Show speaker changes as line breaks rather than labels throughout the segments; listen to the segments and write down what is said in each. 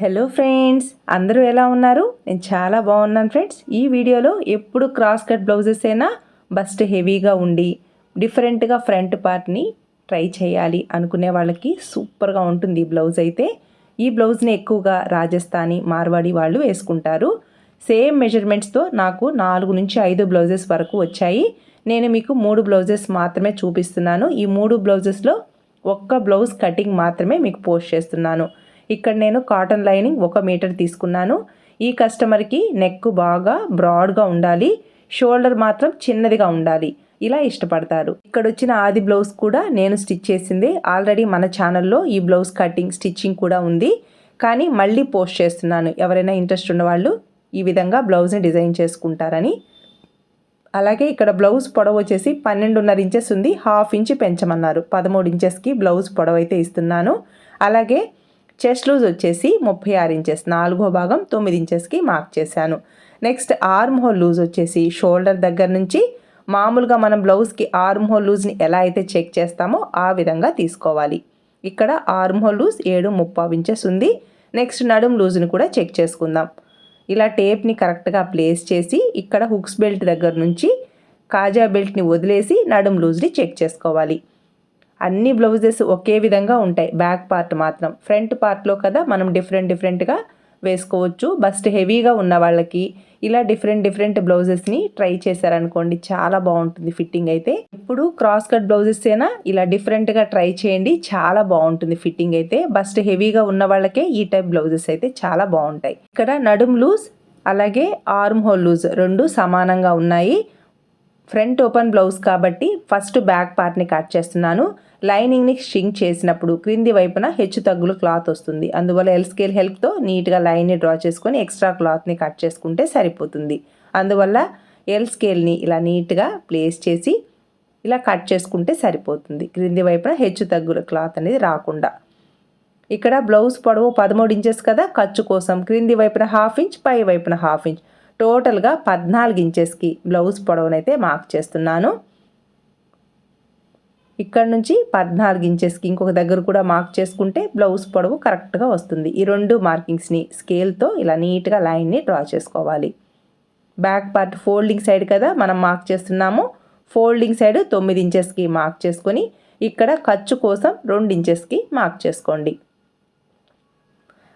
Hello friends అందరూ ఎలా ఉన్నారు? నేను చాలా బాగున్నాను ఫ్రెండ్స్ ఈ వీడియోలో ఎప్పుడు క్రాస్ కట్ బ్లౌజెస్ అయినా బస్ట్ హెవీగా ఉండి డిఫరెంట్గా ఫ్రంట్ పార్ట్ని ట్రై చేయాలి అనుకునే వాళ్ళకి సూపర్గా ఉంటుంది ఈ బ్లౌజ్ అయితే. ఈ బ్లౌజ్ని ఎక్కువగా రాజస్థానీ మార్వాడి వాళ్ళు వేసుకుంటారు. సేమ్ మెజర్మెంట్స్తో నాకు నాలుగు నుంచి ఐదు బ్లౌజెస్ వరకు వచ్చాయి. నేను మీకు మూడు బ్లౌజెస్ మాత్రమే చూపిస్తున్నాను. ఈ మూడు బ్లౌజెస్లో ఒక్క బ్లౌజ్ కటింగ్ మాత్రమే మీకు పోస్ట్ చేస్తున్నాను. ఇక్కడ నేను కాటన్ లైనింగ్ ఒక మీటర్ తీసుకున్నాను. ఈ కస్టమర్కి నెక్ బాగా బ్రాడ్గా ఉండాలి. షోల్డర్ మాత్రం చిన్నదిగా ఉండాలి. ఇలా ఇష్టపడతారు. ఇక్కడ వచ్చిన ఆది బ్లౌజ్ కూడా నేను స్టిచ్ చేసింది. ఆల్రెడీ మన ఛానల్లో ఈ బ్లౌజ్ కటింగ్ స్టిచ్చింగ్ కూడా ఉంది. కానీ మళ్ళీ పోస్ట్ చేస్తున్నాను. ఎవరైనా ఇంట్రెస్ట్ ఉన్నవాళ్ళు ఈ విధంగా బ్లౌజ్ని డిజైన్ చేసుకుంటారని. అలాగే ఇక్కడ బ్లౌజ్ పొడవు వచ్చేసి పన్నెండున్నర ఇంచెస్ ఉంది. హాఫ్ ఇంచ్ పెంచమన్నారు. పదమూడు ఇంచెస్కి బ్లౌజ్ పొడవు అయితే ఇస్తున్నాను. అలాగే చెస్ట్ లూజ్ వచ్చేసి ముప్పై ఆరు ఇంచెస్ నాలుగో భాగం తొమ్మిది ఇంచెస్కి మార్క్ చేశాను. నెక్స్ట్ ఆర్మ్ హోల్ లూజ్ వచ్చేసి షోల్డర్ దగ్గర నుంచి మామూలుగా మనం బ్లౌజ్కి ఆర్మ్ హోల్ లూజ్ని ఎలా అయితే చెక్ చేస్తామో ఆ విధంగా తీసుకోవాలి. ఇక్కడ ఆర్మ్ హోల్ లూజ్ ఏడు ముప్పావు ఇంచెస్ ఉంది. నెక్స్ట్ నడుం లూజ్ని కూడా చెక్ చేసుకుందాం. ఇలా టేప్ని కరెక్ట్గా ప్లేస్ చేసి ఇక్కడ హుక్స్ బెల్ట్ దగ్గర నుంచి కాజా బెల్ట్ని వదిలేసి నడుం లూజ్ని చెక్ చేసుకోవాలి. అన్ని బ్లౌజెస్ ఒకే విధంగా ఉంటాయి. బ్యాక్ పార్ట్ మాత్రం. ఫ్రంట్ పార్ట్లో కదా మనం డిఫరెంట్ డిఫరెంట్గా వేసుకోవచ్చు. బస్ట్ హెవీగా ఉన్న వాళ్ళకి ఇలా డిఫరెంట్ డిఫరెంట్ బ్లౌజెస్ని ట్రై చేశారనుకోండి చాలా బాగుంటుంది ఫిట్టింగ్ అయితే. ఇప్పుడు క్రాస్ కట్ బ్లౌజెస్ అయినా ఇలా డిఫరెంట్గా ట్రై చేయండి. చాలా బాగుంటుంది ఫిట్టింగ్ అయితే. బస్ట్ హెవీగా ఉన్న వాళ్ళకే ఈ టైప్ బ్లౌజెస్ అయితే చాలా బాగుంటాయి. ఇక్కడ నడుం లూజ్ అలాగే ఆర్మ్ హోల్ లూజ్ రెండు సమానంగా ఉన్నాయి. ఫ్రంట్ ఓపెన్ బ్లౌజ్ కాబట్టి ఫస్ట్ బ్యాక్ పార్ట్ని కట్ చేస్తున్నాను. లైనింగ్ని షింక్ చేసినప్పుడు క్రింది వైపున హెచ్చు తగ్గులు క్లాత్ వస్తుంది. అందువల్ల ఎల్ స్కేల్ హెల్ప్తో నీట్గా లైన్ని డ్రా చేసుకొని ఎక్స్ట్రా క్లాత్ని కట్ చేసుకుంటే సరిపోతుంది. అందువల్ల ఎల్ స్కేల్ని ఇలా నీట్గా ప్లేస్ చేసి ఇలా కట్ చేసుకుంటే సరిపోతుంది. క్రింది వైపున హెచ్చు తగ్గుల క్లాత్ అనేది రాకుండా. ఇక్కడ బ్లౌజ్ పొడవు పదమూడు ఇంచెస్ కదా ఖర్చు కోసం క్రింది వైపున హాఫ్ ఇంచ్ పై వైపున హాఫ్ ఇంచ్ టోటల్గా పద్నాలుగు ఇంచెస్కి బ్లౌజ్ పొడవునైతే మార్క్ చేస్తున్నాను. ఇక్కడ నుంచి పద్నాలుగు ఇంచెస్కి ఇంకొక దగ్గర కూడా మార్క్ చేసుకుంటే బ్లౌజ్ పొడవు కరెక్ట్గా వస్తుంది. ఈ రెండు మార్కింగ్స్ని స్కేల్తో ఇలా నీట్గా లైన్ని డ్రా చేసుకోవాలి. బ్యాక్ పార్ట్ ఫోల్డింగ్ సైడ్ కదా మనం మార్క్ చేస్తున్నాము. ఫోల్డింగ్ సైడ్ తొమ్మిది ఇంచెస్కి మార్క్ చేసుకొని ఇక్కడ ఖర్చు కోసం రెండు ఇంచెస్కి మార్క్ చేసుకోండి.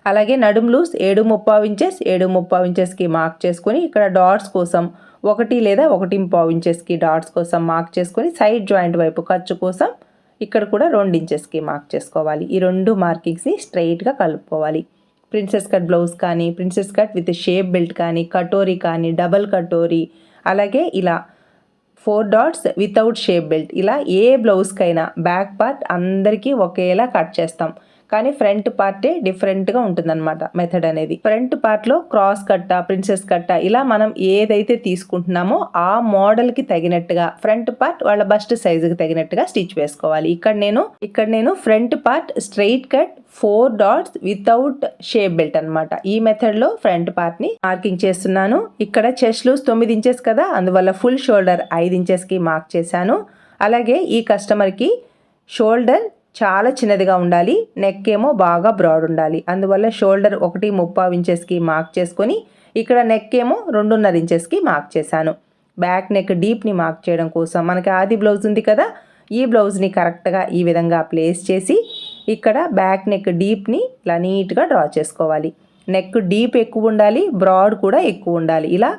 అలాగే నడుం లూస్ ఏడు ముప్పావు ఇంచెస్ ఏడు ముప్పావు ఇంచెస్కి మార్క్ చేసుకొని ఇక్కడ డాట్స్ కోసం ఒకటి లేదా ఒకటి పావు ఇంచెస్కి డాట్స్ కోసం మార్క్ చేసుకొని సైడ్ జాయింట్ వైపు ఖర్చు కోసం ఇక్కడ కూడా రెండు ఇంచెస్కి మార్క్ చేసుకోవాలి. ఈ రెండు మార్కింగ్స్ని స్ట్రైట్గా కలుపుకోవాలి. ప్రిన్సెస్ కట్ బ్లౌజ్ కానీ princess cut with shape belt కానీ కటోరీ కానీ డబల్ కటోరీ అలాగే ఇలా four dots without shape belt. ఇలా ఏ బ్లౌజ్కైనా బ్యాక్ పార్ట్ అందరికీ ఒకేలా కట్ చేస్తాం. కానీ ఫ్రంట్ పార్టే డిఫరెంట్గా ఉంటుందన్నమాట మెథడ్ అనేది. ఫ్రంట్ పార్ట్లో క్రాస్ కట్ట ప్రిన్సెస్ కట్ట ఇలా మనం ఏదైతే తీసుకుంటున్నామో ఆ మోడల్కి తగినట్టుగా ఫ్రంట్ పార్ట్ వాళ్ళ బస్ట్ సైజుకి తగినట్టుగా స్టిచ్ వేసుకోవాలి. ఇక్కడ నేను ఇక్కడ నేను front part straight cut four dots without shape belt అనమాట ఈ మెథడ్లో ఫ్రంట్ పార్ట్ని మార్కింగ్ చేస్తున్నాను. ఇక్కడ చెస్ట్ లూస్ తొమ్మిది ఇంచెస్ కదా అందువల్ల ఫుల్ షోల్డర్ ఐదు ఇంచెస్కి మార్క్ చేశాను. అలాగే ఈ కస్టమర్కి షోల్డర్ చాలా చిన్నదిగా ఉండాలి. నెక్ ఏమో బాగా బ్రాడ్ ఉండాలి. అందువల్ల షోల్డర్ ఒకటి ముప్పావు ఇంచెస్కి మార్క్ చేసుకొని ఇక్కడ నెక్ ఏమో రెండున్నర ఇంచెస్కి మార్క్ చేశాను. బ్యాక్ నెక్ డీప్ని మార్క్ చేయడం కోసం. మనకి ఆది బ్లౌజ్ ఉంది కదా ఈ బ్లౌజ్ని కరెక్ట్గా ఈ విధంగా ప్లేస్ చేసి ఇక్కడ బ్యాక్ నెక్ డీప్ని ఇలా నీట్గా డ్రా చేసుకోవాలి. నెక్ డీప్ ఎక్కువ ఉండాలి బ్రాడ్ కూడా ఎక్కువ ఉండాలి. ఇలా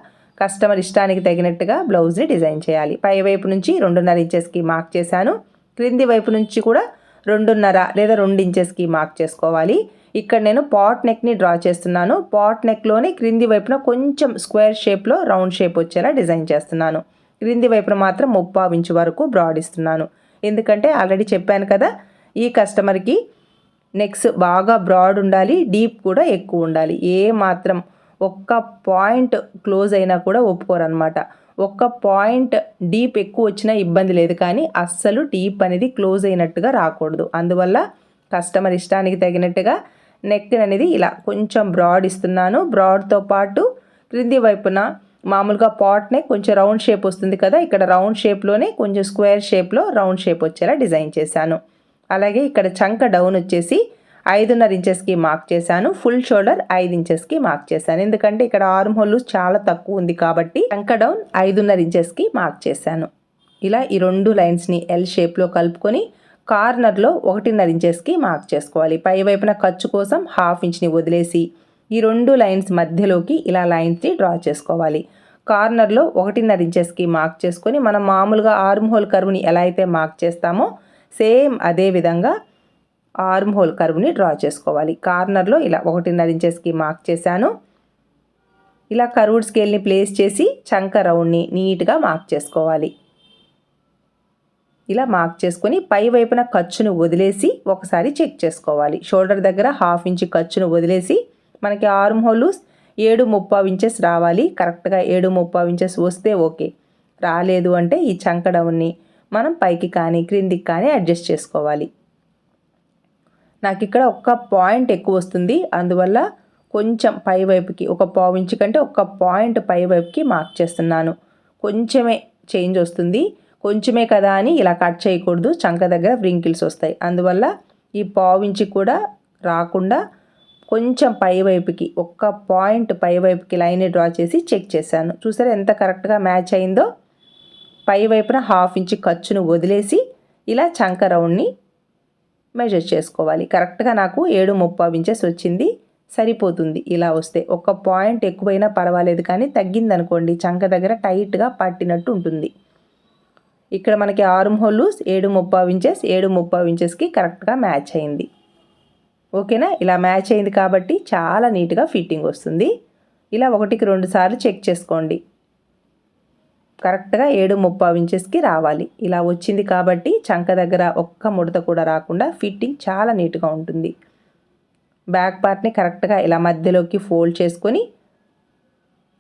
కస్టమర్ ఇష్టానికి తగినట్టుగా బ్లౌజ్ని డిజైన్ చేయాలి. పై వైపు నుంచి రెండున్నర ఇంచెస్కి మార్క్ చేశాను. క్రింది వైపు నుంచి కూడా రెండున్నర లేదా రెండు ఇంచెస్కి మార్క్ చేసుకోవాలి. ఇక్కడ నేను పాట్ నెక్ని డ్రా చేస్తున్నాను. పాట్ నెక్లోని క్రింది వైపున కొంచెం స్క్వేర్ షేప్లో రౌండ్ షేప్ వచ్చేలా డిజైన్ చేస్తున్నాను. క్రింది వైపున మాత్రం ముప్పావు ఇంచు వరకు బ్రాడ్ ఇస్తున్నాను. ఎందుకంటే ఆల్రెడీ చెప్పాను కదా ఈ కస్టమర్కి నెక్స్ బాగా బ్రాడ్ ఉండాలి డీప్ కూడా ఎక్కువ ఉండాలి. ఏ మాత్రం ఒక్క పాయింట్ క్లోజ్ అయినా కూడా ఒప్పుకోరనమాట ఒక్క పాయింట్ డీప్ ఎక్కువ వచ్చినా ఇబ్బంది లేదు కానీ అస్సలు డీప్ అనేది క్లోజ్ అయినట్టుగా రాకూడదు. అందువల్ల కస్టమర్ ఇష్టానికి తగినట్టుగా నెక్ అనేది ఇలా కొంచెం బ్రాడ్ ఇస్తున్నాను. బ్రాడ్తో పాటు క్రింది వైపున మామూలుగా పాట్ నెక్ కొంచెం రౌండ్ షేప్ వస్తుంది కదా ఇక్కడ రౌండ్ షేప్లోనే కొంచెం స్క్వేర్ షేప్లో రౌండ్ షేప్ వచ్చేలా డిజైన్ చేశాను. అలాగే ఇక్కడ చంక డౌన్ వచ్చేసి ఐదున్నర ఇంచెస్కి మార్క్ చేశాను. ఫుల్ షోల్డర్ ఐదు ఇంచెస్కి మార్క్ చేశాను. ఎందుకంటే ఇక్కడ ఆర్మ్ హోల్ చాలా తక్కువ ఉంది కాబట్టి టంక డౌన్ ఐదున్నర ఇంచెస్కి మార్క్ చేశాను. ఇలా ఈ రెండు లైన్స్ని ఎల్ షేప్లో కలుపుకొని కార్నర్లో ఒకటిన్నర ఇంచెస్కి మార్క్ చేసుకోవాలి. పై వైపున ఖర్చు కోసం హాఫ్ ఇంచ్ని వదిలేసి ఈ రెండు లైన్స్ మధ్యలోకి ఇలా లైన్స్ని డ్రా చేసుకోవాలి. కార్నర్లో ఒకటిన్నర ఇంచెస్కి మార్క్ చేసుకొని మనం మామూలుగా ఆర్మ్ హోల్ కర్వ్ని ఎలా అయితే మార్క్ చేస్తామో సేమ్ అదే విధంగా ఆర్మ్ హోల్ కర్వ్ని డ్రా చేసుకోవాలి. కార్నర్లో ఇలా ఒకటిన్నర ఇంచెస్కి మార్క్ చేశాను. ఇలా కర్వ్డ్ స్కేల్ని ప్లేస్ చేసి చంక రౌండ్ని నీట్గా మార్క్ చేసుకోవాలి. ఇలా మార్క్ చేసుకొని పై వైపున ఖర్చును వదిలేసి ఒకసారి చెక్ చేసుకోవాలి. షోల్డర్ దగ్గర హాఫ్ ఇంచ్ ఖర్చును వదిలేసి మనకి ఆర్మ్ హోల్ ఏడు ముప్పావు ఇంచెస్ రావాలి. కరెక్ట్గా ఏడు ముప్పావు ఇంచెస్ వస్తే ఓకే. రాలేదు అంటే ఈ చంక డౌన్ని మనం పైకి కానీ క్రిందికి కానీ అడ్జస్ట్ చేసుకోవాలి. నాకు ఇక్కడ ఒక్క పాయింట్ ఎక్కువ వస్తుంది అందువల్ల కొంచెం పై వైపుకి ఒక పావు ఇంచు కంటే ఒక పాయింట్ పై వైపుకి మార్క్ చేస్తున్నాను. కొంచెమే చేంజ్ వస్తుంది కొంచెమే కదా అని ఇలా కట్ చేయకూడదు. చంక దగ్గర వ్రింకిల్స్ వస్తాయి. అందువల్ల ఈ పావు ఇంచి కూడా రాకుండా కొంచెం పై వైపుకి ఒక్క పాయింట్ పై వైపుకి లైన్ డ్రా చేసి చెక్ చేశాను. చూసారా ఎంత కరెక్ట్గా మ్యాచ్ అయిందో? పై వైపున హాఫ్ ఇంచ్ ఖర్చును వదిలేసి ఇలా చంక రౌండ్ని మెజర్ చేసుకోవాలి. కరెక్ట్గా నాకు ఏడు ముప్పై ఇంచెస్ వచ్చింది సరిపోతుంది. ఇలా వస్తే ఒక పాయింట్ ఎక్కువైనా పర్వాలేదు కానీ తగ్గిందనుకోండి చంక దగ్గర టైట్గా పట్టినట్టు ఉంటుంది. ఇక్కడ మనకి ఆరు హోల్స్ ఏడు ముప్పావు ఇంచెస్ ఏడు ముప్పావు ఇంచెస్కి కరెక్ట్గా మ్యాచ్ అయింది. ఓకేనా? ఇలా మ్యాచ్ అయింది కాబట్టి చాలా నీట్గా ఫిట్టింగ్ వస్తుంది. ఇలా ఒకటికి రెండు సార్లు చెక్ చేసుకోండి. కరెక్ట్గా ఏడు ముప్పావు ఇంచెస్కి రావాలి. ఇలా వచ్చింది కాబట్టి చంక దగ్గర ఒక్క ముడత కూడా రాకుండా ఫిట్టింగ్ చాలా నీట్గా ఉంటుంది. బ్యాక్ పార్ట్ని కరెక్ట్గా ఇలా మధ్యలోకి ఫోల్డ్ చేసుకొని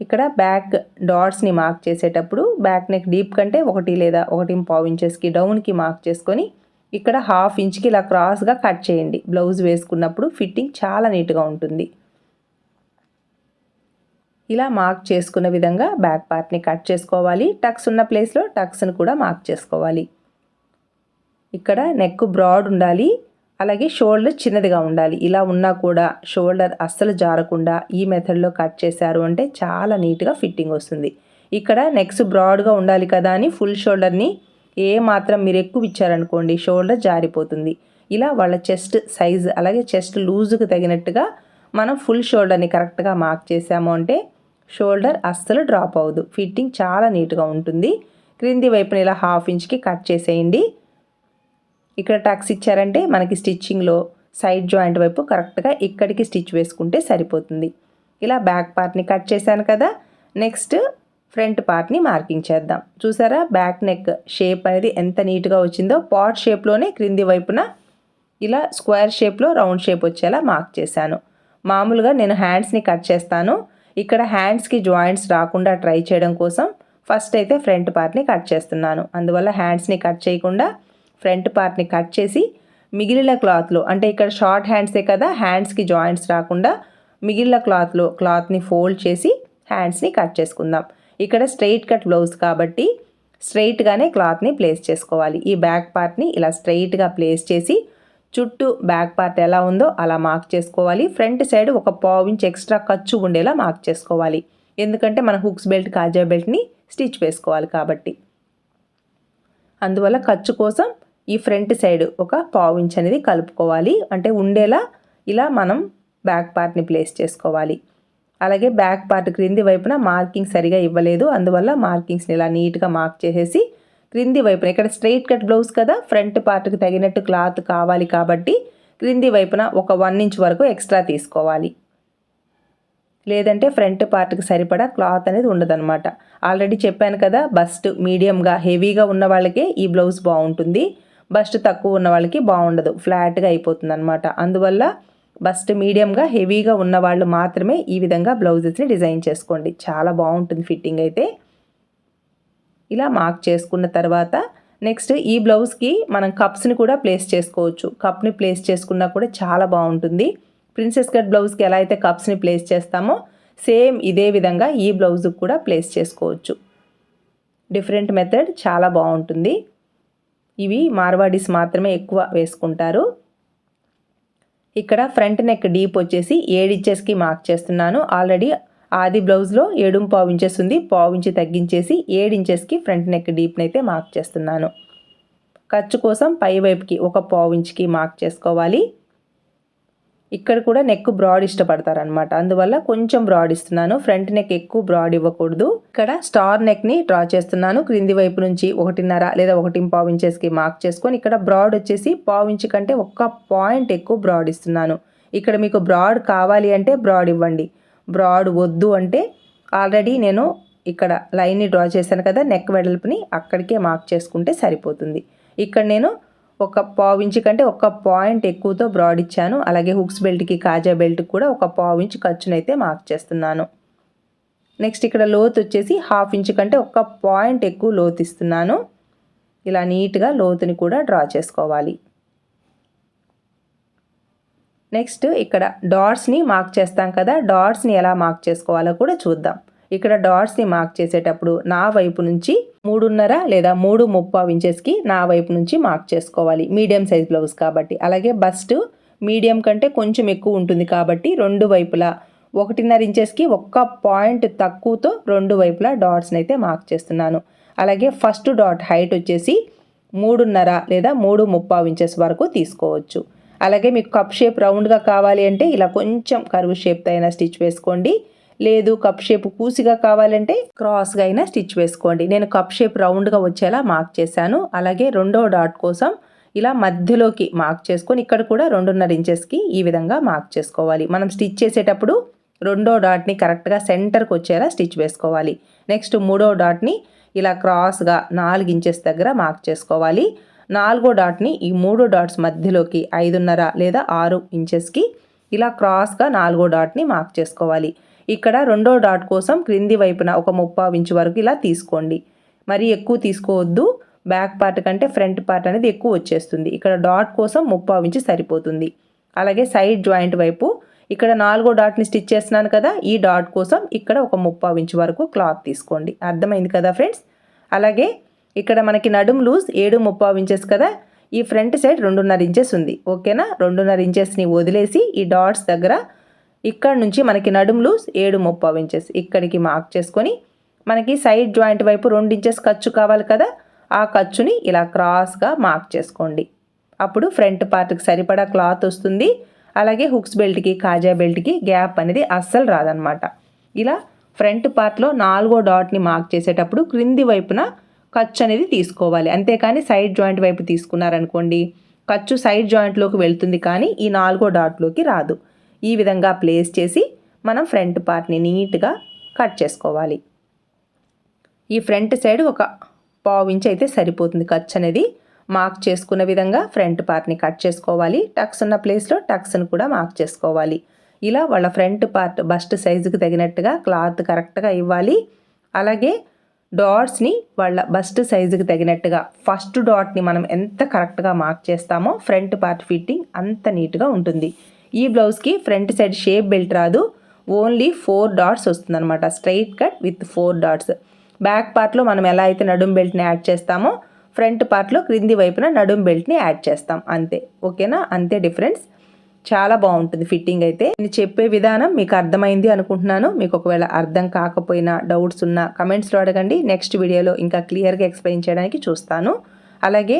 ఇక్కడ బ్యాక్ డాట్స్ని మార్క్ చేసేటప్పుడు బ్యాక్ నెక్ డీప్ కంటే ఒకటి లేదా ఒకటి పావు ఇంచెస్కి డౌన్కి మార్క్ చేసుకొని ఇక్కడ హాఫ్ ఇంచ్కి ఇలా క్రాస్గా కట్ చేయండి. బ్లౌజ్ వేసుకున్నప్పుడు ఫిట్టింగ్ చాలా నీట్గా ఉంటుంది. ఇలా మార్క్ చేసుకున్న విధంగా బ్యాక్ పార్ట్ని కట్ చేసుకోవాలి. టక్స్ ఉన్న ప్లేస్లో టక్స్ని కూడా మార్క్ చేసుకోవాలి. ఇక్కడ నెక్ బ్రాడ్ ఉండాలి. అలాగే షోల్డర్ చిన్నదిగా ఉండాలి. ఇలా ఉన్నా కూడా షోల్డర్ అస్సలు జారకుండా ఈ మెథడ్లో కట్ చేశారు అంటే చాలా నీట్గా ఫిట్టింగ్ వస్తుంది. ఇక్కడ నెక్స్ బ్రాడ్గా ఉండాలి కదా అని ఫుల్ షోల్డర్ని ఏ మాత్రం మీరు ఎక్కువ ఇచ్చారనుకోండి షోల్డర్ జారిపోతుంది. ఇలా వాళ్ళ చెస్ట్ సైజ్ అలాగే చెస్ట్ లూజుకు తగినట్టుగా మనం ఫుల్ షోల్డర్ని కరెక్ట్గా మార్క్ చేసాము అంటే షోల్డర్ అస్సలు డ్రాప్ అవ్వదు. ఫిట్టింగ్ చాలా నీట్గా ఉంటుంది. క్రింది వైపున ఇలా హాఫ్ ఇంచ్కి కట్ చేసేయండి. ఇక్కడ టక్స్ ఇచ్చారంటే మనకి స్టిచ్చింగ్లో సైడ్ జాయింట్ వైపు కరెక్ట్గా ఇక్కడికి స్టిచ్ వేసుకుంటే సరిపోతుంది. ఇలా బ్యాక్ పార్ట్ని కట్ చేశాను కదా. నెక్స్ట్ ఫ్రంట్ పార్ట్ని మార్కింగ్ చేద్దాం. చూసారా? బ్యాక్ నెక్ షేప్ అనేది ఎంత నీట్గా వచ్చిందో పాట్ షేప్లోనే క్రింది వైపున ఇలా స్క్వేర్ షేప్లో రౌండ్ షేప్ వచ్చేలా మార్క్ చేశాను. మామూలుగా నేను హ్యాండ్స్ని కట్ చేస్తాను. ఇక్కడ హ్యాండ్స్కి జాయింట్స్ రాకుండా ట్రై చేయడం కోసం ఫస్ట్ అయితే ఫ్రంట్ పార్ట్ని కట్ చేస్తున్నాను. అందువల్ల హ్యాండ్స్ని కట్ చేయకుండా ఫ్రంట్ పార్ట్ని కట్ చేసి మిగిలిన క్లాత్లో అంటే ఇక్కడ షార్ట్ హ్యాండ్సే కదా హ్యాండ్స్కి జాయింట్స్ రాకుండా మిగిలిన క్లాత్లో క్లాత్ని ఫోల్డ్ చేసి హ్యాండ్స్ని కట్ చేసుకుందాం. ఇక్కడ స్ట్రైట్ కట్ బ్లౌజ్ కాబట్టి స్ట్రైట్గానే క్లాత్ని ప్లేస్ చేసుకోవాలి. ఈ బ్యాక్ పార్ట్ని ఇలా స్ట్రైట్గా ప్లేస్ చేసి చుట్టూ బ్యాక్ పార్ట్ ఎలా ఉందో అలా మార్క్ చేసుకోవాలి. ఫ్రంట్ సైడ్ ఒక పావు ఇంచ్ ఎక్స్ట్రా ఖర్చు ఉండేలా మార్క్ చేసుకోవాలి. ఎందుకంటే మన హుక్స్ బెల్ట్ కాజా బెల్ట్ని స్టిచ్ వేసుకోవాలి కాబట్టి. అందువల్ల ఖర్చు కోసం ఈ ఫ్రంట్ సైడ్ ఒక పావు ఇంచ్ అనేది కలుపుకోవాలి. అంటే ఉండేలా ఇలా మనం బ్యాక్ పార్ట్ని ప్లేస్ చేసుకోవాలి. అలాగే బ్యాక్ పార్ట్ క్రింది వైపున మార్కింగ్ సరిగా ఇవ్వలేదు. అందువల్ల మార్కింగ్స్ని ఇలా నీట్గా మార్క్ చేసేసి క్రింది వైపున ఇక్కడ స్ట్రైట్ కట్ బ్లౌజ్ కదా ఫ్రంట్ పార్ట్కి తగినట్టు క్లాత్ కావాలి కాబట్టి క్రింది వైపున ఒక వన్ ఇంచ్ వరకు ఎక్స్ట్రా తీసుకోవాలి. లేదంటే ఫ్రంట్ పార్ట్కి సరిపడా క్లాత్ అనేది ఉండదన్నమాట. ఆల్రెడీ చెప్పాను కదా బస్ట్ మీడియంగా హెవీగా ఉన్న వాళ్ళకే ఈ బ్లౌజ్ బాగుంటుంది. బస్ట్ తక్కువ ఉన్న వాళ్ళకి బాగుండదు ఫ్లాట్గా అయిపోతుంది అనమాట అందువల్ల బస్ట్ మీడియంగా హెవీగా ఉన్న వాళ్ళు మాత్రమే ఈ విధంగా బ్లౌజెస్ని డిజైన్ చేసుకోండి. చాలా బాగుంటుంది ఫిట్టింగ్ అయితే. ఇలా మార్క్ చేసుకున్న తర్వాత నెక్స్ట్ ఈ బ్లౌజ్కి మనం కప్స్ని కూడా ప్లేస్ చేసుకోవచ్చు. కప్ని ప్లేస్ చేసుకున్నా కూడా చాలా బాగుంటుంది. ప్రిన్సెస్ కట్ బ్లౌజ్కి ఎలా అయితే కప్స్ని ప్లేస్ చేస్తామో సేమ్ ఇదే విధంగా ఈ బ్లౌజ్కి కూడా ప్లేస్ చేసుకోవచ్చు. డిఫరెంట్ మెథడ్ చాలా బాగుంటుంది. ఇవి మార్వాడీస్ మాత్రమే ఎక్కువ వేసుకుంటారు. ఇక్కడ ఫ్రంట్ నెక్ డీప్ వచ్చేసి ఏడిచెస్కి మార్క్ చేస్తున్నాను. ఆల్రెడీ ఆది బ్లౌజ్లో ఏడుం పావు ఇంచెస్ ఉంది. పావు ఇంచు తగ్గించేసి ఏడు ఇంచెస్కి ఫ్రంట్ నెక్ డీప్ని అయితే మార్క్ చేస్తున్నాను. ఖర్చు కోసం పై వైపుకి ఒక పావు ఇంచుకి మార్క్ చేసుకోవాలి. ఇక్కడ కూడా నెక్ బ్రాడ్ ఇష్టపడతారనమాట అందువల్ల కొంచెం బ్రాడ్ ఇస్తున్నాను. ఫ్రంట్ నెక్ ఎక్కువ బ్రాడ్ ఇవ్వకూడదు. ఇక్కడ స్టార్ నెక్ని డ్రా చేస్తున్నాను. క్రింది వైపు నుంచి ఒకటిన్నర లేదా ఒకటి పావు ఇంచెస్కి మార్క్ చేసుకొని ఇక్కడ బ్రాడ్ వచ్చేసి పావు ఇంచు కంటే ఒక్క పాయింట్ ఎక్కువ బ్రాడ్ ఇస్తున్నాను. ఇక్కడ మీకు బ్రాడ్ కావాలి అంటే బ్రాడ్ ఇవ్వండి. బ్రాడ్ వద్దు అంటే ఆల్రెడీ నేను ఇక్కడ లైన్ని డ్రా చేశాను కదా నెక్ వెడల్పుని అక్కడికే మార్క్ చేసుకుంటే సరిపోతుంది. ఇక్కడ నేను ఒక పావు ఇంచు కంటే ఒక పాయింట్ ఎక్కువతో బ్రాడ్ ఇచ్చాను. అలాగే హుక్స్ బెల్ట్కి కాజా బెల్ట్కి కూడా ఒక పావు ఇంచు ఖర్చునైతే మార్క్ చేస్తున్నాను. నెక్స్ట్ ఇక్కడ లోతు వచ్చేసి హాఫ్ ఇంచు కంటే ఒక పాయింట్ ఎక్కువ లోతు ఇస్తున్నాను. ఇలా నీట్గా లోతుని కూడా డ్రా చేసుకోవాలి. నెక్స్ట్ ఇక్కడ డాట్స్ని మార్క్ చేస్తాం కదా డాట్స్ని ఎలా మార్క్ చేసుకోవాలో కూడా చూద్దాం. ఇక్కడ డాట్స్ని మార్క్ చేసేటప్పుడు నా వైపు నుంచి మూడున్నర లేదా మూడు ముప్పావు ఇంచెస్కి నా వైపు నుంచి మార్క్ చేసుకోవాలి. మీడియం సైజ్ బ్లౌజ్ కాబట్టి. అలాగే బస్ట్ మీడియం కంటే కొంచెం ఎక్కువ ఉంటుంది కాబట్టి రెండు వైపులా ఒకటిన్నర ఇంచెస్కి ఒక్క పాయింట్ తక్కువతో రెండు వైపులా డాట్స్ని అయితే మార్క్ చేస్తున్నాను. అలాగే ఫస్ట్ డాట్ హైట్ వచ్చేసి మూడున్నర లేదా మూడు ముప్పావు ఇంచెస్ వరకు తీసుకోవచ్చు. అలాగే మీకు కప్ షేప్ రౌండ్గా కావాలి అంటే ఇలా కొంచెం కరువు షేప్తో అయినా స్టిచ్ వేసుకోండి. లేదు కప్ షేప్ కూసిగా కావాలంటే క్రాస్గా అయినా స్టిచ్ వేసుకోండి. నేను కప్ షేప్ రౌండ్గా వచ్చేలా మార్క్ చేశాను. అలాగే రెండో డాట్ కోసం ఇలా మధ్యలోకి మార్క్ చేసుకొని ఇక్కడ కూడా రెండున్నర ఇంచెస్కి ఈ విధంగా మార్క్ చేసుకోవాలి. మనం స్టిచ్ చేసేటప్పుడు రెండో డాట్ని కరెక్ట్గా సెంటర్కి వచ్చేలా స్టిచ్ వేసుకోవాలి. నెక్స్ట్ మూడో డాట్ని ఇలా క్రాస్గా నాలుగు ఇంచెస్ దగ్గర మార్క్ చేసుకోవాలి. నాలుగో డాట్ని ఈ మూడు డాట్స్ మధ్యలోకి ఐదున్నర లేదా ఆరు ఇంచెస్కి ఇలా క్రాస్గా నాలుగో డాట్ని మార్క్ చేసుకోవాలి. ఇక్కడ రెండో డాట్ కోసం క్రింది వైపున ఒక ముప్పావు ఇంచు వరకు ఇలా తీసుకోండి. మరి ఎక్కువ తీసుకోవద్దు. బ్యాక్ పార్ట్ కంటే ఫ్రంట్ పార్ట్ అనేది ఎక్కువ వచ్చేస్తుంది. ఇక్కడ డాట్ కోసం ముప్పావు ఇంచు సరిపోతుంది. అలాగే సైడ్ జాయింట్ వైపు ఇక్కడ నాలుగో డాట్ని స్టిచ్ చేస్తున్నాను కదా ఈ డాట్ కోసం ఇక్కడ ఒక ముప్పావు ఇంచు వరకు క్లాత్ తీసుకోండి. అర్థమైంది కదా ఫ్రెండ్స్? అలాగే ఇక్కడ మనకి నడుం లూజ్ ఏడు ముప్పావు ఇంచెస్ కదా. ఈ ఫ్రంట్ సైడ్ రెండున్నర ఇంచెస్ ఉంది. ఓకేనా? రెండున్నర ఇంచెస్ని వదిలేసి ఈ డాట్స్ దగ్గర ఇక్కడ నుంచి మనకి నడుం లూజ్ ఏడు ముప్పావు ఇంచెస్ ఇక్కడికి మార్క్ చేసుకొని మనకి సైడ్ జాయింట్ వైపు రెండు ఇంచెస్ ఖర్చు కావాలి కదా. ఆ ఖర్చుని ఇలా క్రాస్గా మార్క్ చేసుకోండి. అప్పుడు ఫ్రంట్ పార్ట్కి సరిపడా క్లాత్ వస్తుంది. అలాగే హుక్స్ బెల్ట్కి కాజా బెల్ట్కి గ్యాప్ అనేది అస్సలు రాదనమాట ఇలా ఫ్రంట్ పార్ట్లో నాలుగో డాట్ని మార్క్ చేసేటప్పుడు క్రింది వైపున ఖర్చు అనేది తీసుకోవాలి. అంతేకాని సైడ్ జాయింట్ వైపు తీసుకున్నారనుకోండి ఖర్చు సైడ్ జాయింట్లోకి వెళ్తుంది కానీ ఈ నాలుగో డాట్లోకి రాదు. ఈ విధంగా ప్లేస్ చేసి మనం ఫ్రంట్ పార్ట్ని నీట్గా కట్ చేసుకోవాలి. ఈ ఫ్రంట్ సైడ్ ఒక పావు ఇంచ్ అయితే సరిపోతుంది. ఖర్చు అనేది మార్క్ చేసుకున్న విధంగా ఫ్రంట్ పార్ట్ని కట్ చేసుకోవాలి. టక్స్ ఉన్న ప్లేస్లో టక్స్ని కూడా మార్క్ చేసుకోవాలి. ఇలా వాళ్ళ ఫ్రంట్ పార్ట్ బస్ట్ సైజుకి తగినట్టుగా క్లాత్ కరెక్ట్గా ఇవ్వాలి. అలాగే డాట్స్ని వాళ్ళ బస్ట్ సైజుకి తగినట్టుగా ఫస్ట్ డాట్ని మనం ఎంత కరెక్ట్గా మార్క్ చేస్తామో ఫ్రంట్ పార్ట్ ఫిట్టింగ్ అంత నీట్గా ఉంటుంది. ఈ బ్లౌజ్కి ఫ్రంట్ సైడ్ షేప్ బెల్ట్ రాదు ఓన్లీ ఫోర్ డాట్స్ వస్తుందన్నమాట. Straight cut with four dots back పార్ట్లో మనం ఎలా అయితే నడుం బెల్ట్ని యాడ్ చేస్తామో ఫ్రంట్ పార్ట్లో క్రింది వైపున నడుం బెల్ట్ని యాడ్ చేస్తాం. అంతే. ఓకేనా అంతే డిఫరెన్స్ చాలా బాగుంటుంది ఫిట్టింగ్ అయితే. నేను చెప్పే విధానం మీకు అర్థమైంది అనుకుంటున్నాను. మీకు ఒకవేళ అర్థం కాకపోయినా డౌట్స్ ఉన్నా కమెంట్స్లో అడగండి. నెక్స్ట్ వీడియోలో ఇంకా క్లియర్గా ఎక్స్ప్లెయిన్ చేయడానికి చూస్తాను. అలాగే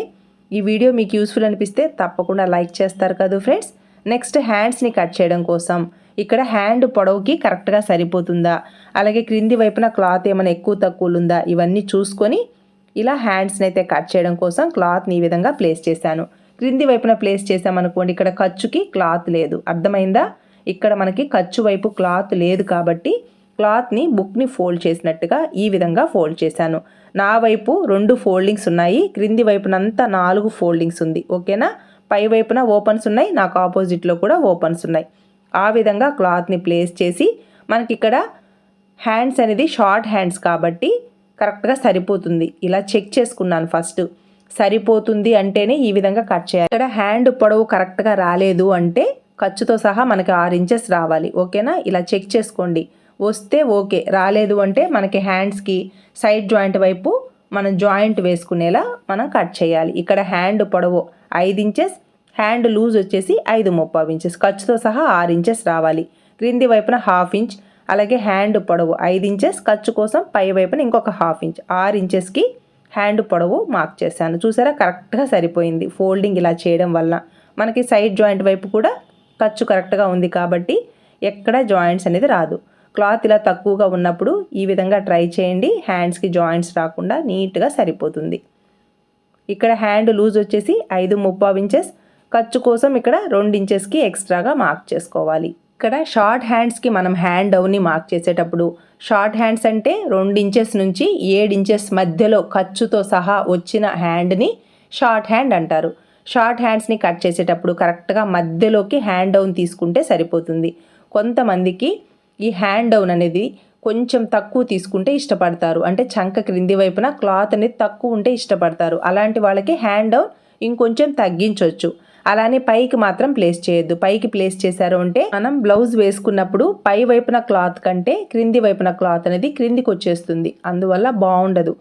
ఈ వీడియో మీకు యూస్ఫుల్ అనిపిస్తే తప్పకుండా లైక్ చేస్తారు కదా ఫ్రెండ్స్. నెక్స్ట్ హ్యాండ్స్ని కట్ చేయడం కోసం. ఇక్కడ హ్యాండ్ పొడవుకి కరెక్ట్గా సరిపోతుందా? అలాగే క్రింది వైపున క్లాత్ ఏమైనా ఎక్కువ తక్కువలు ఉందా? ఇవన్నీ చూసుకొని ఇలా హ్యాండ్స్ని అయితే కట్ చేయడం కోసం క్లాత్ని ఈ విధంగా ప్లేస్ చేశాను. క్రింది వైపున ప్లేస్ చేసామనుకోండి ఇక్కడ ఖర్చుకి క్లాత్ లేదు. అర్థమైందా? ఇక్కడ మనకి ఖర్చు వైపు క్లాత్ లేదు కాబట్టి క్లాత్ని బుక్ని ఫోల్డ్ చేసినట్టుగా ఈ విధంగా ఫోల్డ్ చేశాను. నా వైపు రెండు ఫోల్డింగ్స్ ఉన్నాయి క్రింది వైపునంతా నాలుగు ఫోల్డింగ్స్ ఉంది. ఓకేనా? పై వైపున ఓపెన్స్ ఉన్నాయి నాకు ఆపోజిట్లో కూడా ఓపెన్స్ ఉన్నాయి. ఆ విధంగా క్లాత్ని ప్లేస్ చేసి మనకి ఇక్కడ హ్యాండ్స్ అనేది షార్ట్ హ్యాండ్స్ కాబట్టి కరెక్ట్గా సరిపోతుంది. ఇలా చెక్ చేసుకున్నాను ఫస్ట్ సరిపోతుంది అంటేనే ఈ విధంగా కట్ చేయాలి. ఇక్కడ హ్యాండ్ పొడవు కరెక్ట్గా రాలేదు అంటే ఖర్చుతో సహా మనకి ఆరు ఇంచెస్ రావాలి. ఓకేనా? ఇలా చెక్ చేసుకోండి. వస్తే ఓకే. రాలేదు అంటే మనకి హ్యాండ్స్కి సైడ్ జాయింట్ వైపు మనం జాయింట్ వేసుకునేలా మనం కట్ చేయాలి. ఇక్కడ హ్యాండ్ పొడవు ఐదు ఇంచెస్ హ్యాండ్ లూజ్ వచ్చేసి ఐదు ముప్పావు ఇంచెస్. ఖర్చుతో సహా ఆరు ఇంచెస్ రావాలి. క్రింది వైపున హాఫ్ ఇంచ్ అలాగే హ్యాండ్ పొడవు ఐదు ఇంచెస్ ఖర్చు కోసం పై వైపున ఇంకొక హాఫ్ ఇంచ్. ఆరు ఇంచెస్కి హ్యాండ్ పొడవు మార్క్ చేశాను. చూసారా? కరెక్ట్గా సరిపోయింది. ఫోల్డింగ్ ఇలా చేయడం వల్ల మనకి సైడ్ జాయింట్ వైపు కూడా ఖర్చు కరెక్ట్గా ఉంది కాబట్టి ఎక్కడ జాయింట్స్ అనేది రాదు. క్లాత్ ఇలా తక్కువగా ఉన్నప్పుడు ఈ విధంగా ట్రై చేయండి. హ్యాండ్స్కి జాయింట్స్ రాకుండా నీట్గా సరిపోతుంది. ఇక్కడ హ్యాండ్ లూజ్ వచ్చేసి ఐదు ముప్పావు ఇంచెస్. ఖర్చు కోసం ఇక్కడ రెండు ఇంచెస్కి ఎక్స్ట్రాగా మార్క్ చేసుకోవాలి. ఇక్కడ షార్ట్ హ్యాండ్స్కి మనం హ్యాండ్ డౌన్ని మార్క్ చేసేటప్పుడు షార్ట్ హ్యాండ్స్ అంటే రెండు ఇంచెస్ నుంచి ఏడు ఇంచెస్ మధ్యలో ఖర్చుతో సహా వచ్చిన హ్యాండ్ని షార్ట్ హ్యాండ్ అంటారు. షార్ట్ హ్యాండ్స్ని కట్ చేసేటప్పుడు కరెక్ట్గా మధ్యలోకి హ్యాండ్ డౌన్ తీసుకుంటే సరిపోతుంది. కొంతమందికి ఈ హ్యాండ్ డౌన్ అనేది కొంచెం తక్కువ తీసుకుంటే ఇష్టపడతారు. అంటే చంక క్రింది వైపున క్లాత్ అనేది తక్కువ ఉంటే ఇష్టపడతారు. అలాంటి వాళ్ళకి హ్యాండ్ డౌన్ ఇంకొంచెం తగ్గించవచ్చు అలానే పైకి మాత్రం ప్లేస్ చేయొద్దు. పైకి ప్లేస్ చేశారు అంటే మనం బ్లౌజ్ వేసుకున్నప్పుడు పై వైపున క్లాత్ కంటే క్రింది వైపున క్లాత్ అనేది క్రిందికి వచ్చేస్తుంది. అందువల్ల బాగుండదు.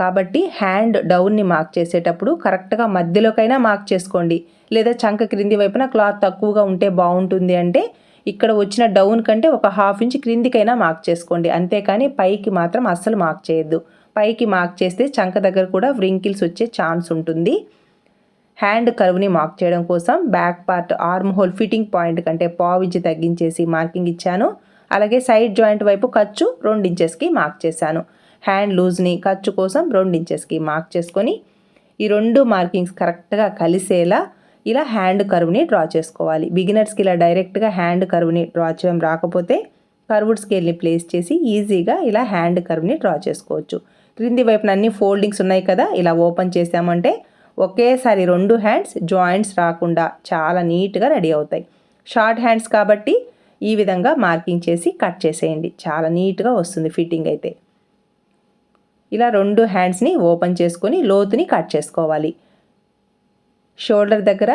కాబట్టి హ్యాండ్ డౌన్ని మార్క్ చేసేటప్పుడు కరెక్ట్గా మధ్యలోకైనా మార్క్ చేసుకోండి. లేదా చంక క్రింది వైపున క్లాత్ తక్కువగా ఉంటే బాగుంటుంది అంటే ఇక్కడ వచ్చిన డౌన్ కంటే ఒక హాఫ్ ఇంచ్ క్రిందికైనా మార్క్ చేసుకోండి. అంతేకాని పైకి మాత్రం అస్సలు మార్క్ చేయొద్దు. పైకి మార్క్ చేస్తే చంక దగ్గర కూడా వ్రింకిల్స్ వచ్చే ఛాన్స్ ఉంటుంది. హ్యాండ్ కర్వ్ని మార్క్ చేయడం కోసం back part arm hole fitting point కంటే పావు తగ్గించేసి మార్కింగ్ ఇచ్చాను. అలాగే సైడ్ జాయింట్ వైపు ఖర్చు రెండు ఇంచెస్కి మార్క్ చేశాను. హ్యాండ్ లూజ్ని ఖర్చు కోసం రెండు ఇంచెస్కి మార్క్ చేసుకొని ఈ రెండు మార్కింగ్స్ కరెక్ట్గా కలిసేలా ఇలా హ్యాండ్ కర్వ్ని డ్రా చేసుకోవాలి. బిగినర్స్కి ఇలా డైరెక్ట్గా హ్యాండ్ కర్వ్ని డ్రా చేయడం రాకపోతే కర్వుడ్ స్కేల్ని ప్లేస్ చేసి ఈజీగా ఇలా హ్యాండ్ కర్వ్ని డ్రా చేసుకోవచ్చు. క్రింది వైపున అన్ని ఫోల్డింగ్స్ ఉన్నాయి కదా ఇలా ఓపెన్ చేసామంటే ఒకేసారి రెండు హ్యాండ్స్ జాయింట్స్ రాకుండా చాలా నీట్గా రెడీ అవుతాయి. షార్ట్ హ్యాండ్స్ కాబట్టి ఈ విధంగా మార్కింగ్ చేసి కట్ చేసేయండి. చాలా నీట్గా వస్తుంది ఫిట్టింగ్ అయితే. ఇలా రెండు హ్యాండ్స్ని ఓపెన్ చేసుకొని లోతుని కట్ చేసుకోవాలి. షోల్డర్ దగ్గర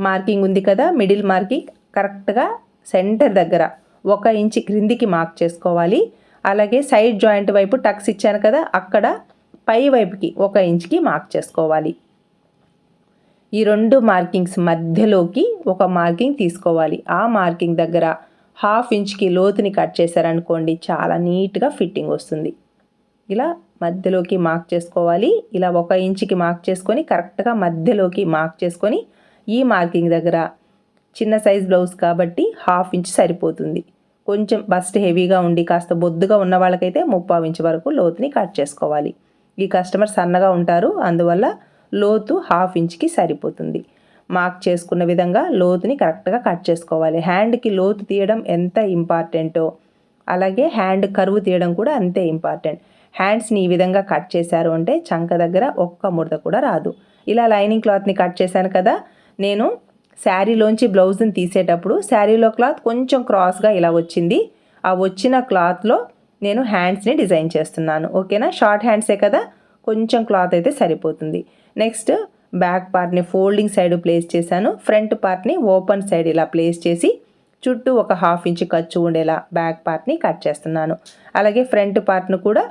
మార్కింగ్ ఉంది కదా మిడిల్ మార్కింగ్ కరెక్ట్గా సెంటర్ దగ్గర ఒక ఇంచ్ క్రిందికి మార్క్ చేసుకోవాలి. అలాగే సైడ్ జాయింట్ వైపు టక్స్ ఇచ్చాను కదా అక్కడ పై వైపుకి ఒక ఇంచ్కి మార్క్ చేసుకోవాలి. ఈ రెండు మార్కింగ్స్ మధ్యలోకి ఒక మార్కింగ్ తీసుకోవాలి. ఆ మార్కింగ్ దగ్గర హాఫ్ ఇంచ్కి లోతుని కట్ చేశారనుకోండి చాలా నీట్గా ఫిట్టింగ్ వస్తుంది. ఇలా మధ్యలోకి మార్క్ చేసుకోవాలి. ఇలా ఒక ఇంచుకి మార్క్ చేసుకొని కరెక్ట్గా మధ్యలోకి మార్క్ చేసుకొని ఈ మార్కింగ్ దగ్గర చిన్న సైజ్ బ్లౌజ్ కాబట్టి హాఫ్ ఇంచ్ సరిపోతుంది. కొంచెం బస్ట్ హెవీగా ఉండి కాస్త బొద్దుగా ఉన్న వాళ్ళకైతే ముప్పావు ఇంచ్ వరకు లోతుని కట్ చేసుకోవాలి. ఈ కస్టమర్ సన్నగా ఉంటారు. అందువల్ల లోతు హాఫ్ ఇంచ్కి సరిపోతుంది. మార్క్ చేసుకున్న విధంగా లోతుని కరెక్ట్గా కట్ చేసుకోవాలి. హ్యాండ్కి లోతు తీయడం ఎంత ఇంపార్టెంటో. అలాగే హ్యాండ్ కరువు తీయడం కూడా అంతే ఇంపార్టెంట్. హ్యాండ్స్ని ఈ విధంగా కట్ చేశారు అంటే చంక దగ్గర ఒక్క ముడత కూడా రాదు. ఇలా లైనింగ్ క్లాత్ని కట్ చేశాను కదా నేను శారీలోంచి బ్లౌజ్ని తీసేటప్పుడు శారీలో క్లాత్ కొంచెం క్రాస్గా ఇలా వచ్చింది. ఆ వచ్చిన క్లాత్లో నేను హ్యాండ్స్ని డిజైన్ చేస్తున్నాను. ఓకేనా? షార్ట్ హ్యాండ్సే కదా కొంచెం క్లాత్ అయితే సరిపోతుంది. నెక్స్ట్ బ్యాక్ పార్ట్ని ఫోల్డింగ్ సైడ్ ప్లేస్ చేశాను. ఫ్రంట్ పార్ట్ని ఓపెన్ సైడ్ ఇలా ప్లేస్ చేసి చుట్టూ ఒక హాఫ్ ఇంచ్ ఖర్చు ఉండేలా బ్యాక్ పార్ట్ని కట్ చేస్తున్నాను. అలాగే ఫ్రంట్ పార్ట్ను కూడా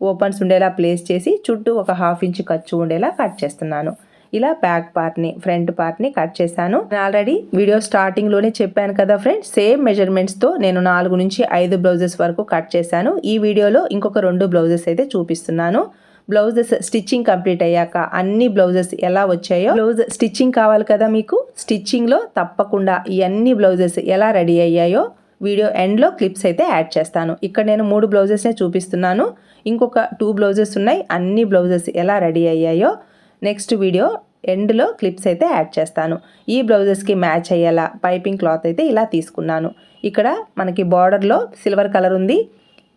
ఓపెన్స్ ఉండేలా ప్లేస్ చేసి చుట్టూ ఒక హాఫ్ ఇంచ్ ఖర్చు ఉండేలా కట్ చేస్తున్నాను. ఇలా బ్యాక్ పార్ట్ని ఫ్రంట్ పార్ట్ని కట్ చేశాను. ఆల్రెడీ వీడియో స్టార్టింగ్లోనే చెప్పాను కదా ఫ్రెండ్స్ సేమ్ మెజర్మెంట్స్తో నేను నాలుగు నుంచి ఐదు బ్లౌజెస్ వరకు కట్ చేశాను. ఈ వీడియోలో ఇంకొక రెండు బ్లౌజెస్ అయితే చూపిస్తున్నాను. బ్లౌజెస్ స్టిచ్చింగ్ కంప్లీట్ అయ్యాక అన్ని బ్లౌజెస్ ఎలా వచ్చాయో బ్లౌజ్ స్టిచ్చింగ్ కావాలి కదా మీకు? స్టిచ్చింగ్లో తప్పకుండా ఈ అన్ని బ్లౌజెస్ ఎలా రెడీ అయ్యాయో వీడియో ఎండ్లో క్లిప్స్ అయితే యాడ్ చేస్తాను. ఇక్కడ నేను మూడు బ్లౌజెస్నే చూపిస్తున్నాను. ఇంకొక టూ బ్లౌజెస్ ఉన్నాయి. అన్ని బ్లౌజెస్ ఎలా రెడీ అయ్యాయో నెక్స్ట్ వీడియో ఎండ్లో క్లిప్స్ అయితే యాడ్ చేస్తాను. ఈ బ్లౌజెస్కి మ్యాచ్ అయ్యేలా పైపింగ్ క్లాత్ అయితే ఇలా తీసుకున్నాను. ఇక్కడ మనకి బార్డర్లో సిల్వర్ కలర్ ఉంది.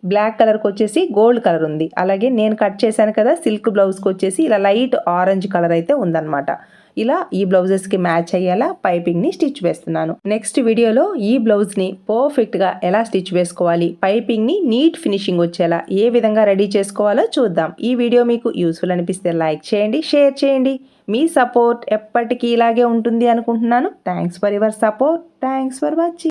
బ్లాక్ కలర్కి వచ్చేసి గోల్డ్ కలర్ ఉంది. అలాగే నేను కట్ చేశాను కదా సిల్క్ బ్లౌజ్కి వచ్చేసి ఇలా లైట్ ఆరెంజ్ కలర్ అయితే ఉందన్నమాట. ఇలా ఈ బ్లౌజెస్కి మ్యాచ్ అయ్యేలా పైపింగ్ని స్టిచ్ వేస్తున్నాను. నెక్స్ట్ వీడియోలో ఈ బ్లౌజ్ని పర్ఫెక్ట్గా ఎలా స్టిచ్ వేసుకోవాలి పైపింగ్ని నీట్ ఫినిషింగ్ వచ్చేలా ఏ విధంగా రెడీ చేసుకోవాలో చూద్దాం. ఈ వీడియో మీకు యూస్ఫుల్ అనిపిస్తే లైక్ చేయండి షేర్ చేయండి. మీ సపోర్ట్ ఎప్పటికీ ఇలాగే ఉంటుంది అనుకుంటున్నాను. Thanks for your support. Thanks for watching.